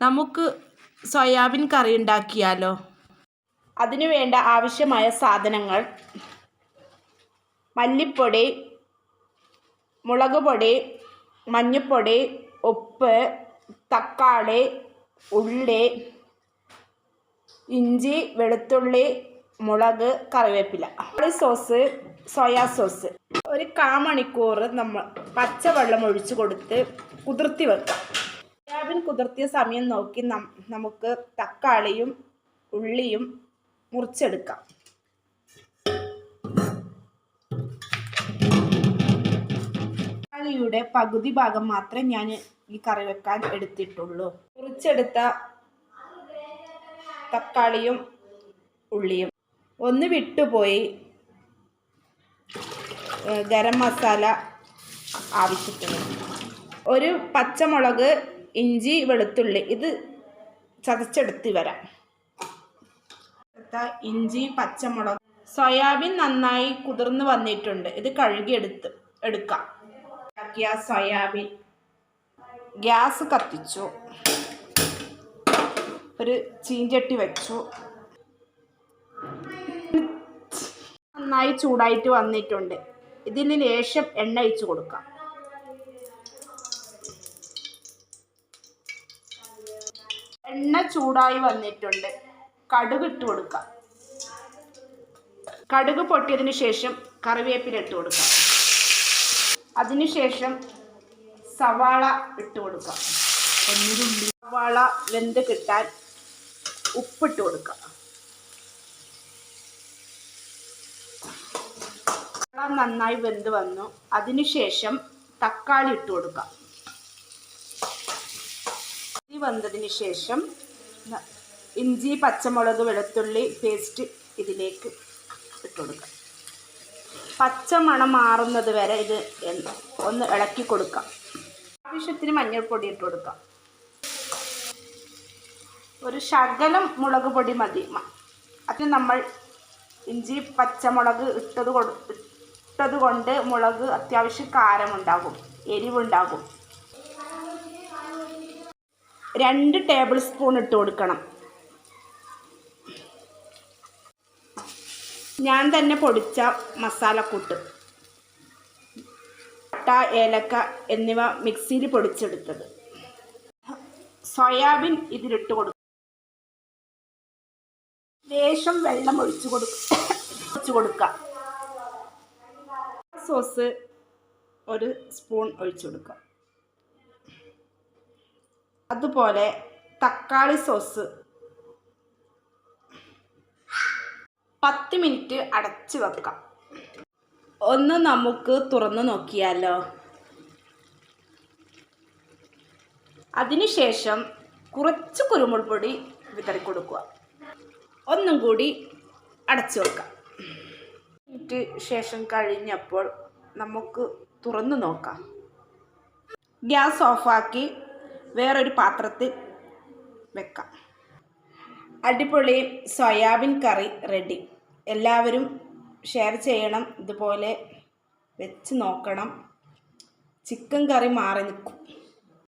നമുക്ക് സോയാബീൻ കറി ഉണ്ടാക്കിയാലോ? അതിനു വേണ്ട ആവശ്യമായ സാധനങ്ങൾ. മല്ലിപ്പൊടി മുളക് പൊടി മഞ്ഞൾപ്പൊടി ഉപ്പ് തക്കാളി ഉള്ളി ഇഞ്ചി വെളുത്തുള്ളി മുളക് കറിവേപ്പില. Sauce soya sauce. ഒരു കാ മണിക്കൂർ നമ്മൾ പച്ചവെള്ളം ഒഴിച്ചു കൊടുത്ത് കുതിർത്തി വെക്കാം. കുതിർത്തിയ സമയം നോക്കി നമുക്ക് തക്കാളിയും ഉള്ളിയും മുറിച്ചെടുക്കാം. തക്കാളിയുടെ പകുതി ഭാഗം മാത്രമേ ഞാൻ ഈ കറി വെക്കാൻ എടുത്തിട്ടുള്ളൂ. മുറിച്ചെടുത്ത തക്കാളിയും ഉള്ളിയും ഒന്ന് വിട്ടുപോയി. ഗരം മസാല ആവശ്യത്തിന്. ഒരു പച്ചമുളക് വെളുത്തുള്ളി ഇത് ചതച്ചെടുത്ത് വരാം. ഇഞ്ചി പച്ചമുളക്. സോയാബീൻ നന്നായി കുതിർന്ന് വന്നിട്ടുണ്ട്. ഇത് കഴുകിയെടുത്ത് എടുക്കാം. സോയാബീൻ. ഗ്യാസ് കത്തിച്ചു. ഒരു ചീഞ്ചട്ടി വെച്ചു. നന്നായി ചൂടായിട്ട് വന്നിട്ടുണ്ട്. ഇതിന് ലേശം എണ്ണ ഒഴിച്ച് കൊടുക്കാം. എണ്ണ ചൂടായി വന്നിട്ടുണ്ട്. കടുക് ഇട്ട് കൊടുക്കാം. കടുക് പൊട്ടിയതിന് ശേഷം കറിവേപ്പില ഇട്ട് കൊടുക്കാം. അതിനുശേഷം സവാള ഇട്ട് കൊടുക്കാം. സവാള വെന്ത് കിട്ടാൻ ഉപ്പിട്ട് കൊടുക്കാം. നന്നായി വെന്ത് വന്നു. അതിനുശേഷം തക്കാളി ഇട്ട് കൊടുക്കാം. ഇഞ്ചി വന്നതിന് ശേഷം ഇഞ്ചി പച്ചമുളക് വെളുത്തുള്ളി പേസ്റ്റ് ഇതിലേക്ക് ഇട്ട് കൊടുക്കാം. പച്ചമണം മാറുന്നത് വരെ ഇത് ഒന്ന് ഇളക്കി കൊടുക്കാം. ആവശ്യത്തിന് മഞ്ഞൾപ്പൊടി ഇട്ട് കൊടുക്കാം. ഒരു ശകലം മുളക് പൊടി മതി. അത് നമ്മൾ ഇഞ്ചി പച്ചമുളക് ഇട്ടത് കൊടു ഇട്ടത് കൊണ്ട് മുളക് അത്യാവശ്യം കാരമുണ്ടാകും എരിവുണ്ടാകും. രണ്ട് ടേബിൾ സ്പൂൺ ഇട്ട് കൊടുക്കണം. ഞാൻ തന്നെ പൊടിച്ച മസാലക്കൂട്ട് പട്ട ഏലക്ക എന്നിവ മിക്സിയിൽ പൊടിച്ചെടുത്തത്. സോയാബീൻ ഇതിലിട്ട് കൊടുക്കും ലേശം വെള്ളം ഒഴിച്ചു കൊടുക്കുക ഒഴിച്ചു കൊടുക്കാം. സോസ് ഒരു സ്പൂൺ ഒഴിച്ചു കൊടുക്കാം. അതുപോലെ തക്കാളി സോസ്. പത്ത് മിനിറ്റ് അടച്ച് വെക്കാം. ഒന്ന് നമുക്ക് തുറന്നു നോക്കിയാലോ? അതിനുശേഷം കുറച്ച് കുരുമുളക് പൊടി വിതറി കൊടുക്കുക. ഒന്നും കൂടി അടച്ചു വെക്കാം. മിനിറ്റ് ശേഷം കഴിഞ്ഞപ്പോൾ നമുക്ക് തുറന്നു നോക്കാം. ഗ്യാസ് ഓഫാക്കി വേറൊരു പാത്രത്തിൽ വെക്കാം. അടിപൊളി സോയാബീൻ കറി റെഡി എല്ലാവരും ഷെയർ ചെയ്യണം. ഇതുപോലെ വെച്ച് നോക്കണം. ചിക്കൻ കറി മാറി നിൽക്കും.